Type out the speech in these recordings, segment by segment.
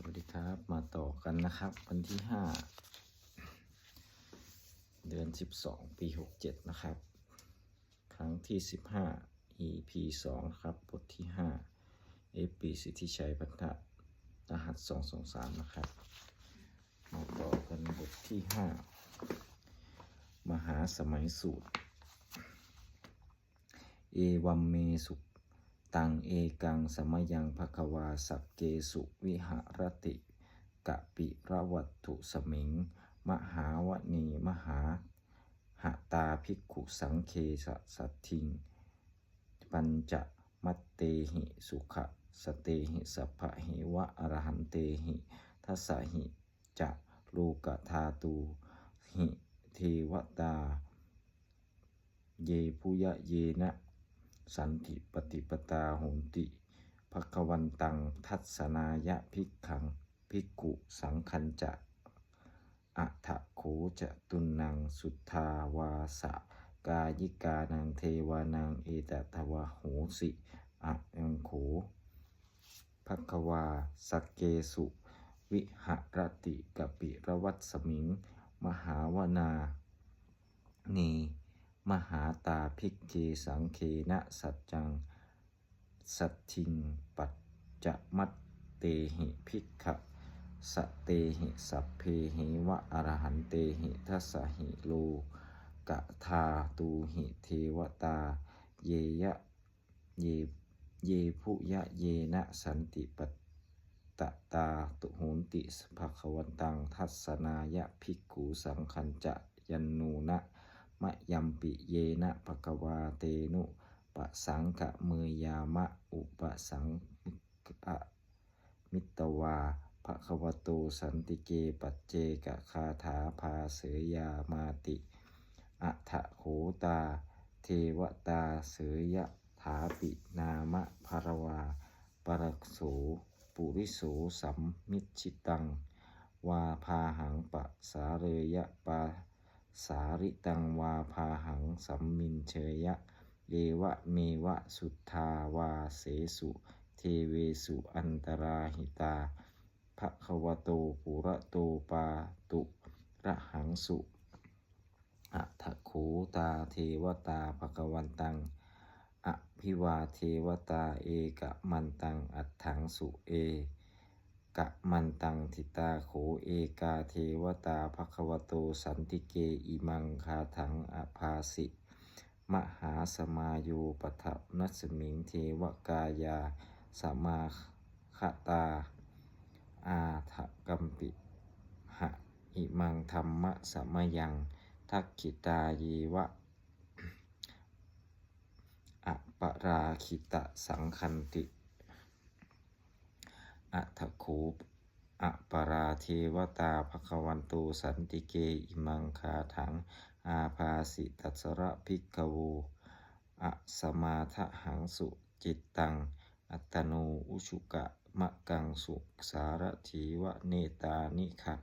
สวัสดีครับมาต่อกันนะครับ วันที่ห้าเดือนสิบสองปีหกเจ็ดนะครับ ครั้งที่สิบห้า EP สองครับ บทที่ห้า FP สิทธิชัยพันธะรหัสสองสองสามนะครับ มาต่อกันบทที่ห้ามหาสมัยสูตร เอวัมเมสุ ตังเอกังสมยังภควาสักเกสุวิหรติกะปิระวัตถุสมิง มหาวณีมหาหตาภิกขุสังเคสะสัตทิง ปัญจมัตเตหิสุขะสเตหิสัพพะหิวะอรหันเตหิทัสสหิจะโลกธาตูหิเทวตา เยปุยะเยนะ สันติปฏิปตาโหนติภควันตังทัศนายะภิกขังภิกุสังคัญจะอัฐโขจะตุนังสุทธาวาสะกายิกานังเทวานังเอตทวะโหสิอะยังโขภควาสกเกสุ วิหรติกปิระวัตสมิง มหาวนานี มหาตาภิกเกสังเคนะสัจจัง สัตทิงปัจจะมัตเตหิภิกขะสเตหิสัพเพหิวะอรหันเตหิทัสหิโลกะทาตูหิเทวตา เยยะเยเยพุยะเยนะสันติปตะตาตุโหนติสภควันตังทัศนายะภิกขุสังคัญจะยันนูนะ มะยัมปิเยนะภะกวาเตนุปะสังกะเมยามะอุปสังกะมิตวาภะควะโตสันติเกปัจเจกะคาถาภาเสยยามาติอัฏฐโขตา เทวตาเสยยะถาปินามะภารวาปรักโสปุริโสสัมมิจฉิตัง วาพาหังปะสาเรยะปา สาริตังวาพาหังสัมมินเชยะเยวะเมวะสุทธาวาเสสุ เทเวสุอันตราหิตาภะควโตปุระโตปาตุระหังสุอัฏฐโขตาเทวตาภควันตังอภิวาเทวตาเอกมันตังอัฏฐังสุเอ กะมันตังทิตาโขเอกาเทวตาภควโตสันติเกอิมังคาถังอภาสิ มหาสมาโยปทันัสมิงเทวกายาสมาคตา อาทะกัมปิหะอิมังธรรมะสมยังทักขิตาเยวะอปราคิตะสังคันติ อัทโขอปราเทวตาภควันโตสันติเกอิมังคาถัง อาภาสิตัสระภิกขโวอะสมาทะหังสุจิตตัง อัตโนอุชุกะมะกังสุสารถีวะเนตานิขะ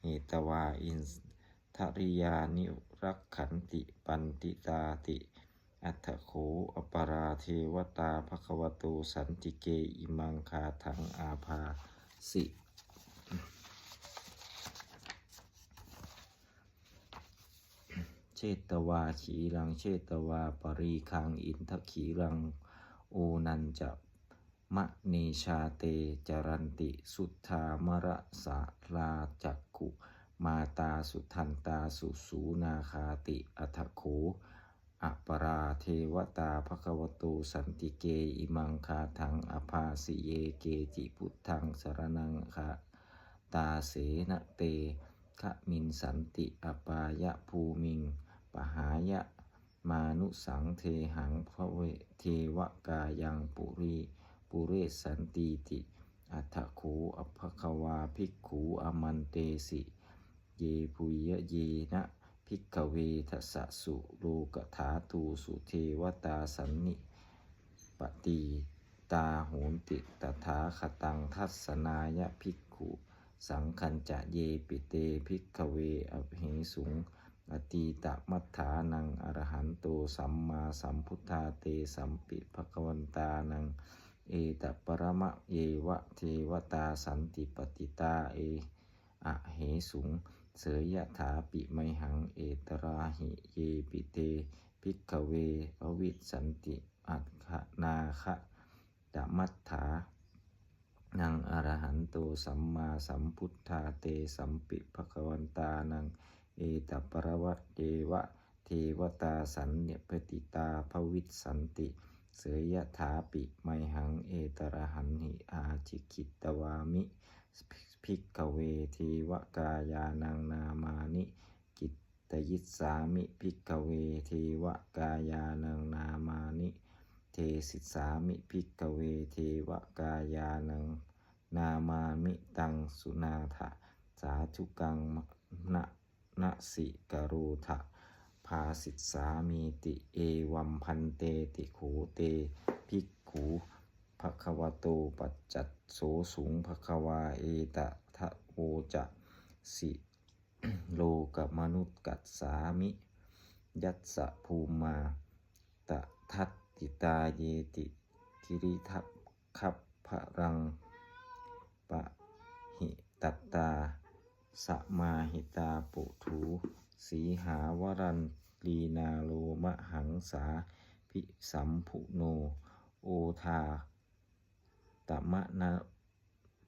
เหตวาอินทริยานิรักขันติปันติตาติ อัตถโขอปราเทวตาภควโตสันติเกอิมังคาทังอาภาสิเชตวาขีรังเชตวาปรีคังอินทขีรังโอนันจะมะเนชาเตจรันติสุทธามระสาลาจักขุมาตาสุทันตาสุสูนาคาติอัทโขอปรา เทวตาภควโตสันติเก อิมังคาทังอภาสิเยเกจิพุทธังสารนังคาตาเสนเตขมินสันติอปายะภูมิง ปหายะมานุสังเทหังพระเวเทวกายังปุรีปุเรศสันติติ อัฏฐโขอภควาภิกขูอมันเตสิ เยปุยยะเยนะ พิกขเวทสสะสุโลกถาตูสุเทวตาสันนิปตีตาโหนติตถาคตังทัศนายะภิกขุสังคัญจะเยปิเตพิกขเวอภิสุงอตีตมัฏฐานังอรหันโตสัมมาสัมพุทธาเตสัมปิภควันตานังเเอตปรมะเยวะเทวตาสันติปติตาเออะเหสุง เสยยะถาปิไมหังเอตราหิเยปิเตพิกขเวอวิสันติอัตขนาคะดมัตถานังอรหันโตสัมมาสัมพุทธาเตสัมปิภควันตานังเอตปรวัตเดวะเทวตาสันเนปติตาภวิสันติ เสยยะถาปิไมหังเอตระหันหิอาจิกิตวามิ พิกขเวเทวกายานังนามานิกิตตยิสามิพิกขเวเทวกายานังนามานิเทสิสามิพิกเวเทวกายานังนามามิตังสุนาถะสาธุกังนะนะสิกโรทะภาสิสามีติเอวัมพันเตติโขเตภิกขู ภควโตปัจจัตโสสุงภควาเอตะทะโวจะสิโลกมนุษย์กัสสามิ ยัสสะภูมาตะทัตติตาเยติกิริทัพขับพรังปะหิตตตาสมาหิตาปุถูสีหาวรันลีนาโลมหังสา พิสัมพุโน โอทา ตมะนะ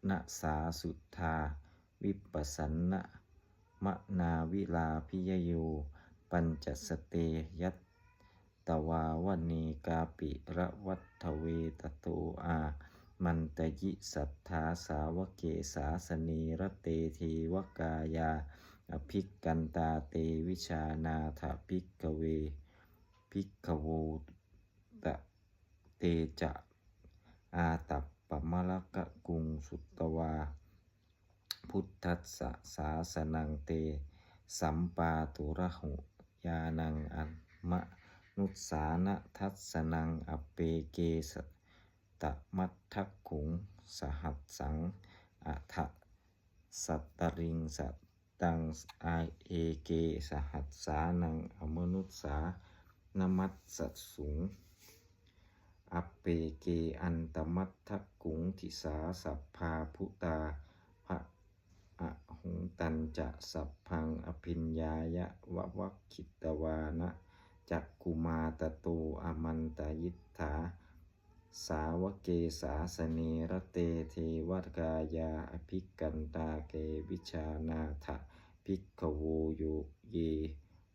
นะสาสุทาวิปสันนะมะนาวิลาพิยโย ปัญจสเตยัตตวาวเนกาปิระวัตเวตโตอา มันตยิสัทธาสาวเกสาสเนระเตเทวกายา อภิกกันตาเตวิชานาถภิกขเวภิกขโวตะเตจะอาตัป ปมลกะกุงสุตวา พุทธัสสะสาสนังเต สัมปาตุระหุยานังอันมะนุสานะทัสสนังอเปเกสตะมัททักขุงสหัสสังอัทะสัตตริงสัตตังอาเอเกสหัสสานังอมนุสสานมัสสสุง อเปเกอันตมัตทักกุงทิสาสัพพาพุตาภะอะหงตันจะสัพพังอภิญญายะวะวัคิตวานะจักกุมาตโตอมันตยิทธาสาวเกสาสเนรเตเทวกายาอภิกันตาเกวิชานาถะภิกขโวโยเย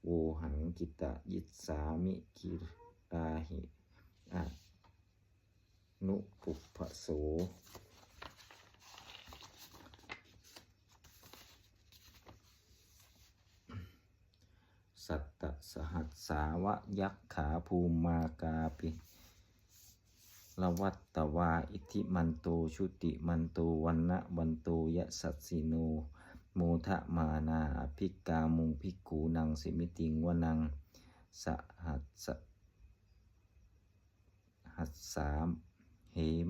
โวหังกิตะยิสสามิกิราหิอะ นุปุพโสสัตตสหัสสาวะยักขาภูมากาปิละวัตตวาอิทิมันโตชุติมันโตวันนะวันโตยะสัตสิโนโมทะมานาอภิกามุงภิกขูนังสิมิติงวนังสหัสสหัสสาม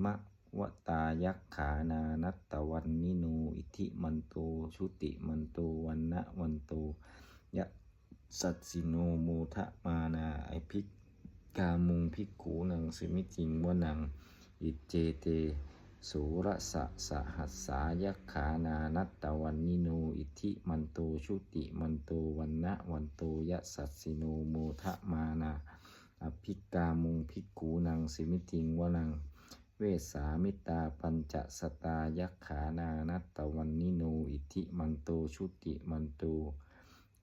มะวตายักขานานัตตวันนิโนอิทิมันโตชุติมันโตวันนะวันโตยะสัตสิโนโมทะมานาไอภิกกามุงภิกขูนังสมิจิงวนังอิเจเตสุรสะสหัสสายักขานานัตตวันนิโนอิทิมันโตชุติมันโตวันนะวันโตยะสัตสิโนโมทะมานาอภิกามุงภิกขูนังสิมิติงวนัง เวสามิตาปัญจสตายักขานานัตตวันนิโนอิทิมันโตชุติมันโต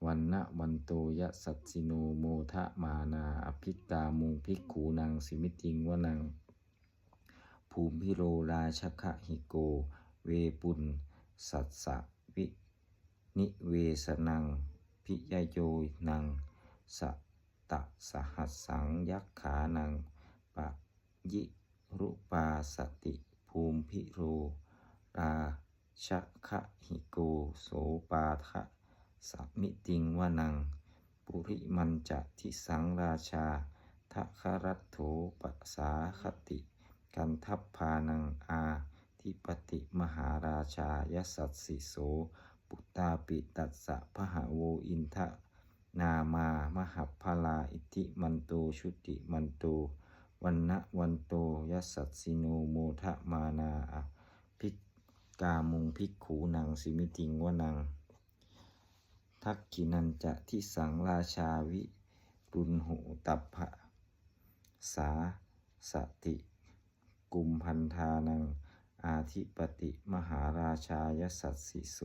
วันนะวันโตยะสัตสิโนโมทะมานาอภิกามุงภิกขูนังสิมิติงวนัง ภูมิพิโรราชคะหิโก เวปุนสัสสะวิ นิเวสนัง พิยโยนังสตะสหัสสังยักขานังปะยิ รุปาสติภูมิพิโรราชคะหิโกโสปาทะสมิติงวนัง ปุริมันจะทิสังราชาทะครัตโถปัสสาคติ กันทัพพานังอาทิปติมหาราชายสัตสิโส ปุตตาปิตัสสะพหาโวอินทะนามามหัพพลาอิทิมันโตชุติมันโต วันนะวันโตยัสสัสสิโนโมทะมานาอภิกามุงภิกขูนังสิมิติงวนัง ทักขินันจะทิสังราชาวิรุณโหตัพพะสาสติ กุมพันธานัง อาธิปติมหาราชายสัสสิโส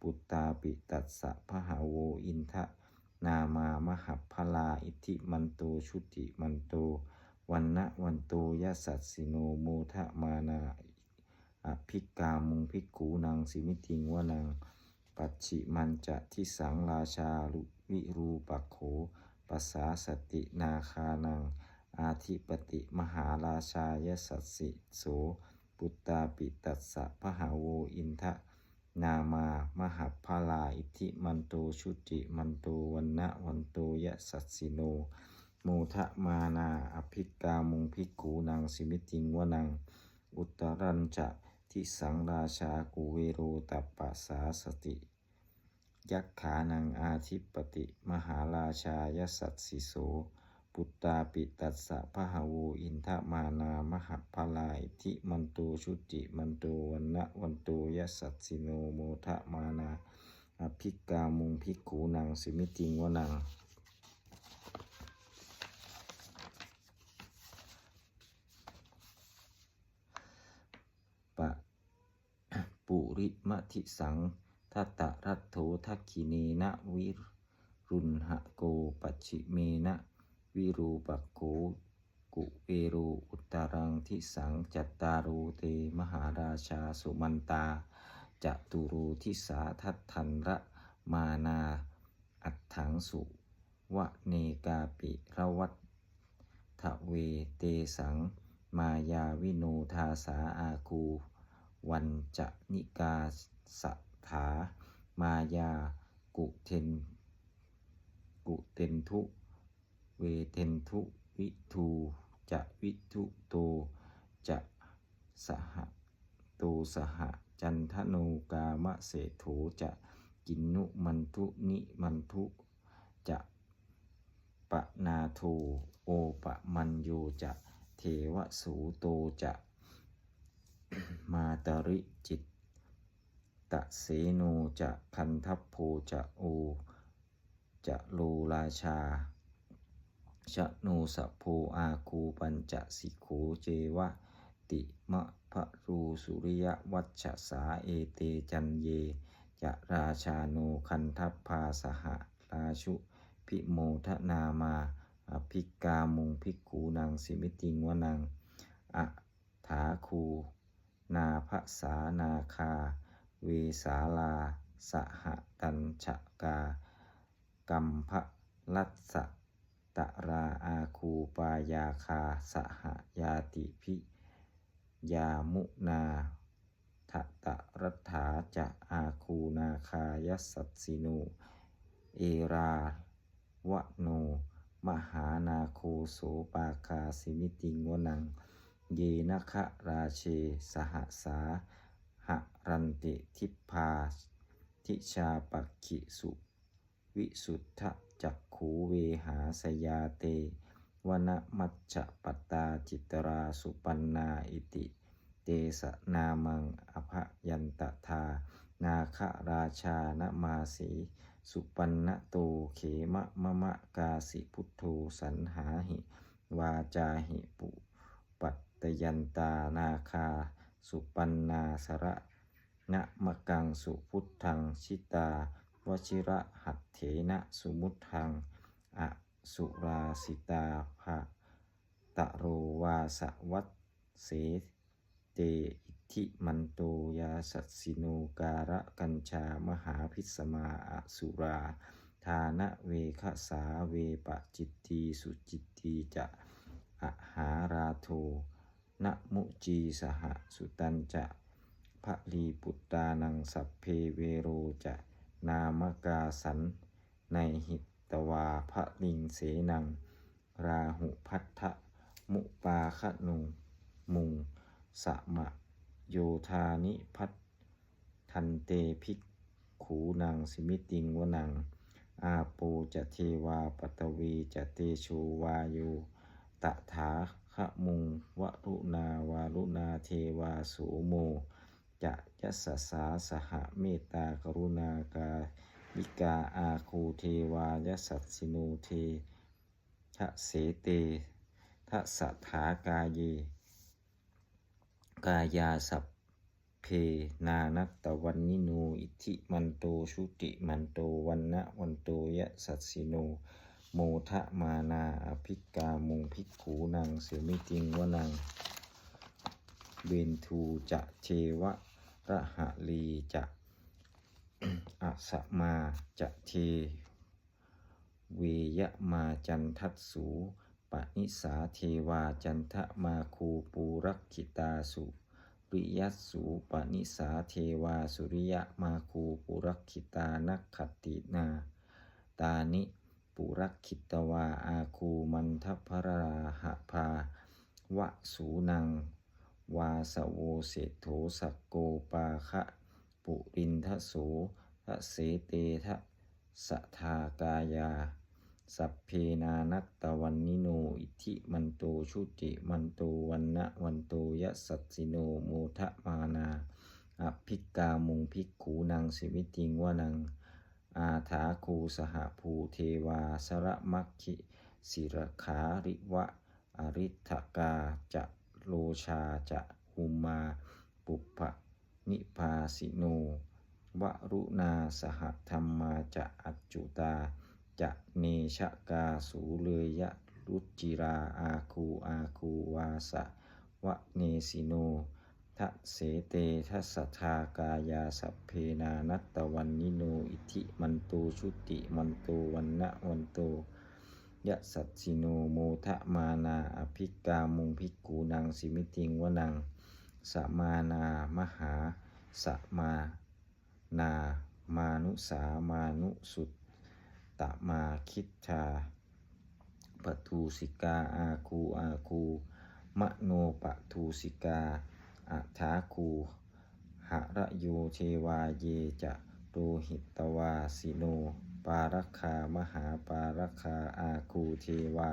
ปุตตาปิตัสสะพหาโวอินทะนามามหัพพลาอิทิมันโตชุติมันโต วันนะวันโตยสัสสิโนโมทะมานาอภิกามุงภิกขูนางสิมิติงวานังปัจฉิมันจะทิสังราชาลุวิรูปักโขปัสสาสตินาคานัง อาธิปติมหาราชายสัสสิโสปุตตาปิตัสสะพหาโวอินทะนามามหัพพลาอิทิมันโตชุติมันโตวันนะวันโตยะสัสสิโน โมทะมานาอภิกามุงภิกูนางสิมิติงวนัง อุตรัญจะทิสังราชากุเวโรตัปปัสสาสติ ยักขานังอาทิปติมหาราชายสัสสิโสปุตตาปิตัสสะพหาโวอินทะมานามหัพลาอิทิมันโตชุติมันโตวันนะวันโตยสัสสิโนโมทะมานาอภิกามุงภิกูนางสิมิติงวนัง ปะ ปุ ริมะทิสังทัตตะรัตโถทักขิเนนะวิรุณหะโกปัจฉิเมนะวิรูปักโขกุเอโรอุตรังทิสังจัตตารูเตมหาราชาสุมันตาจตุรูทิสาทัตทันระมานาอัตถังสุวะเนกาปิระวัตทะเวเตสัง มายาวิโนทาสาอาคู วันจะนิกาสถามายากุเทนกุเทนทุ เวเทนทุ วิทูจะวิทุโตจะสหโตสหจันทโนกามะเสโถจะกินนุมันทุนิมันทุจะปะนาโทโอปะมันโยจะเทวสูโตจะ มาตริจิตตะเสโนจะคันทัพโพจะโอ จะโลราชาชะโนสะโพอาคูปัญจะสิโขเจวะ ติมะพะรูสุริยวัชชะสาเอเตจันเย จะราชาโนคันทัพพาสหราชุพิโมทนามาอภิกามุงภิกูนางสิมิติงวนังอะถาคู นาภสานาคา เวสาลา สหตัญชกา กัมภลัสสตะราอาคูปายาคา สหยาติพิยามุนาทะตะรัฐาจะอาคูนาคายัสสัสสิโนเอราวะโน มหานาโคโสปาคาสิมิติงวนัง เยนะคะราเชสหสาหรันติทิพาทิชาปักขิสุวิสุทธจักขูเวหาสยาเตวนมัจจปตาจิตราสุปันนาอิติ เตสนามังอภยันตทานาคราชานมาสีสุปันนโตเขมะมะมะกาสิพุทโธสันหาหิ วาจาหิปุ ตยันตานาคา สุปันนาสระนะมกังสุพุทธังชิตาวชิระหัตเถนะสุมุทธังอสุราสิตาภะตะโรวาสวัตเสเตอิทิมันโตยาสัสิโนการะกัญชามหาพิสมาอสุราทานะเวคสาเวปะจิตตีสุจิตตีจะอะหาราโท นะมุจีสหสุตันจะพระลีปุตตานังสัพเพเวโรจะนามกาสัน ในหิตวาพระลิงเสนัง ราหุพัทธะมุปาคะนุงมุงสมะโยธานิพัททันเตภิกขูนางสิมิติงวนัง อาโปจะเทวาปตวีจะเตโชวาโยตถาค ขะมุงวรุณาวารุณาเทวาโสโม จะยัสสาสหเมตตากรุณากาวิกาอาคูเทวายสัตสิโนเททะเสเตทะสัทธากาเย กายาสัพเพนานัตตวันนิโนอิทิมันโตชุติมันโตวันนะวันโตยะสัตสิโน โมทะมานาอภิกามุงภิกขูนังเสมิติงว่านังเวนทูจะเทวะระหะลีจะอะสะมาจะเท เวยะมาจันทัสสูปนิสาเทวาจันทะมาคูปูรักขิตาสุริยัสสูปนิสาเทวาสุริยะมาคูปุรักขิตานักขตินา ตานิ ปุรักขิตวาอาคูมันทพราหะพาวะสูนัง วาสโวเศโธสักโกปาคะปุรินทโสทะเสเตทะสะทากายา สัพเพนานัตตวันนิโนอิทิมันโตชุติมันโตวันนะวันโตยะสัตสิโนโมทะมานาอภิกามุงภิกขูนางสิวิติงวานัง อาถาคูสหภูเทวาสระมัคคิศิรขาริวะ อริทกาจะโลชาจะหุมา ปุพพนิพาสิโนวรุณาสหธรรมาจะอัจจุตา จะเนชกาสูเลยยะรุจิราอาคูอาคูวาสะวะเนสิโน ทะเสเตทัสสทากายาสัพเพนานัตตวันนิโนอิทิมันโตชุติมันโตวันนะวันโตยะสัตสิโนโมทะมานาอภิกามุงภิกขูนังสิมิติงวนังสมานามหาสมานามานุสามานุสุตตะมาคิทธาปทูสิกาอาคูอาคูมโนปทูสิกา อัฐาคูหะระโยเทวาเยจะโรหิตวาสิโน ปารัคามหาปารัคาอาคูเทวา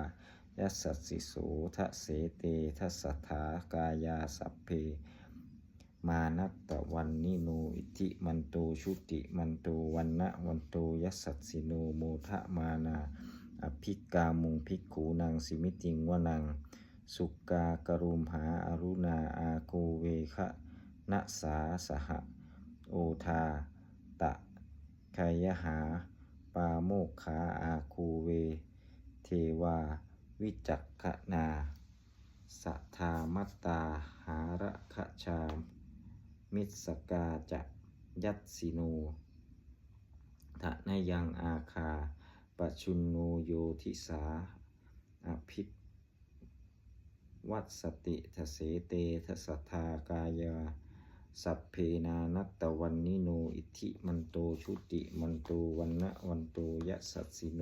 ยัสสสสิโสทะเสเตทัสถากายาสัพเพ มานัตตวันนิโนอิทิมันโตชุติมันโตวันนะวันโตยัสสสสิโนโมทะมานา อภิกามุงภิกขูนางสิมิติงวนัง สุกากรุมหาอารุณาอาโกเวคะนะสาสหะ โอทา ตะคายหา ปาโมกขาอาคูเว เทวา วิจักขนา สัทธามัตตาหาระคชาม มิสกาจะยัตสิโนทะนยังอาคาปชุนโนโยทิสา อภิ วัตสติทเสเตทสัทธากายา สัพเพนานัตตวันนิโน อิทิมันโตชุติมันโตวันนะวันโตยะสัตสิโน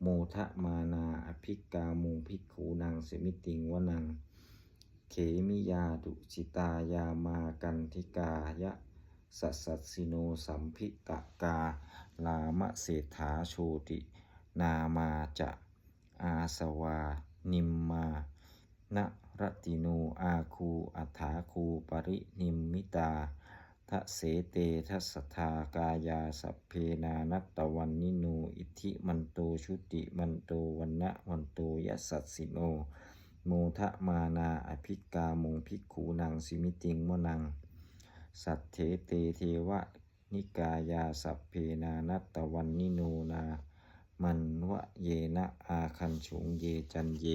โมทะมานาอภิกามุงภิกขูนางสมิติงวนัง เขมิยาดุจิตายามากันทิกายะสัสสสสิโนสัมพิตกา ลามะเศรษฐาโชติ นามาจะ อาสวา นิมมา นะรติโนอาคูอัฏฐาคูปรินิมมิตาทะเสเตทัสสทากายาสัพเพนานัตตวันนิโนอิทิมันโตชุติมันโตวันนะวันโตยะสัสสิโนโมทะมานาอภิกามงภิกขูนางสิมิติงมนัง สัทเถเตเทวะนิกายาสัพเพนานัตตวันนิโนนา มันวะเยนะอาคันฉุงเยจันเย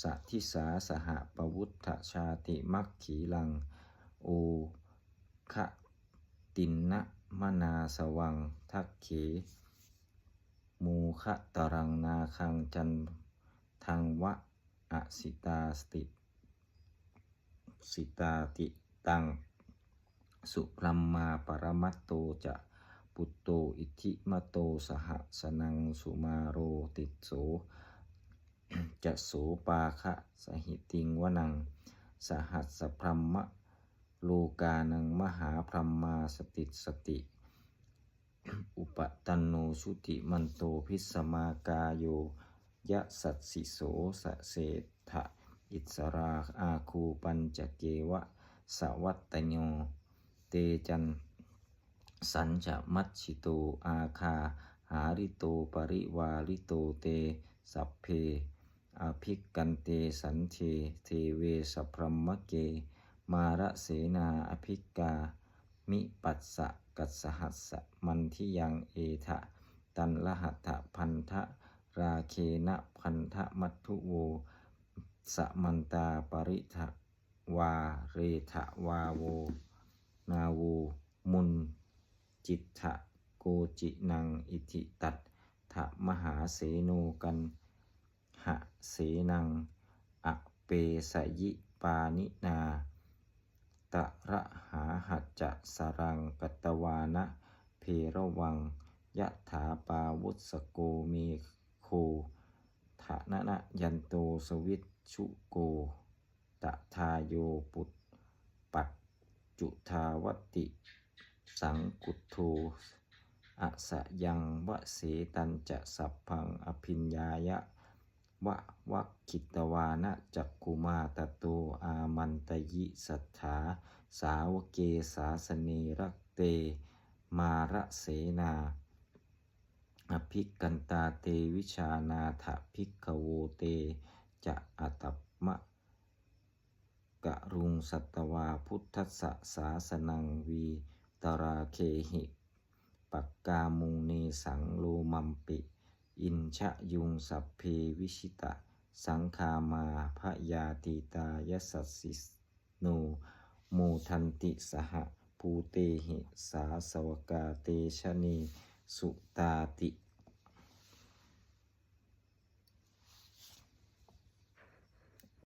สัทิสาสหปวุฒชาติมัคขีลัง โอคะตินนะมนาสวัง ทักเข มูคะตรังนาคังจันทังวะอสิตาสติสิตาติตัง สุรัมมาปรมัตโตจะปุตโตอิทิมโตสหสนังสุมาโรติโส จะโสปาคะสหิติงวนัง สหัสสพรหมะโลกานังมหาพรหมาสติสติ อุปตันโนชุติมันโตพิสมากายโย ยะสัตสิโสสะเศษทะอิสราอาคูปัญจเกวะ สวัตตโย เตจัน สัญจะมัชชิโตอาคา หาริโตปริวาริโตเต สัพเพ อภิกันเตสันเทเทเวสพรหมเก มาระเสนาอภิกา มิปัสสะกัสหัสสะมันทิยังเอทะ ตันละหัตถพันธะราเคนะพันธมัตถุโว สมันตาปริทะวาเรทะวาโว นาโว มุน จิตถะโกจินัง อิทิตัตถะมหาเสโนกัน หะเสนังอะเปสยิปานินาตะระหาหัจจะสรังกัตวานะเพระวังยะถาปาวุสโกเมโคฐานะนะยันโตสวิชชุโก ตะทาโยปุตปัจจุทาวติ สังกุโทอะสะยังวะเสตันจะสัพพังอภิญญายะ วะวักขิตวานะจักกุมาตโตอามันตยิสัทธา สาวเกสาสเนรักเต มาระเสนา อภิกันตาเตวิชานาถภิกขโวเต จะอัตมะกะรุงสัตวาพุทธสสะสาสนังวีตราเคหิปักกามุงเนสังโลมัมปิ อินชะยุงสัพเพวิชิตะ สังคามาพระยาติตายสัสสิโนโมทันติสหภูเตหิสาสวกาเตชะนีสุตาติ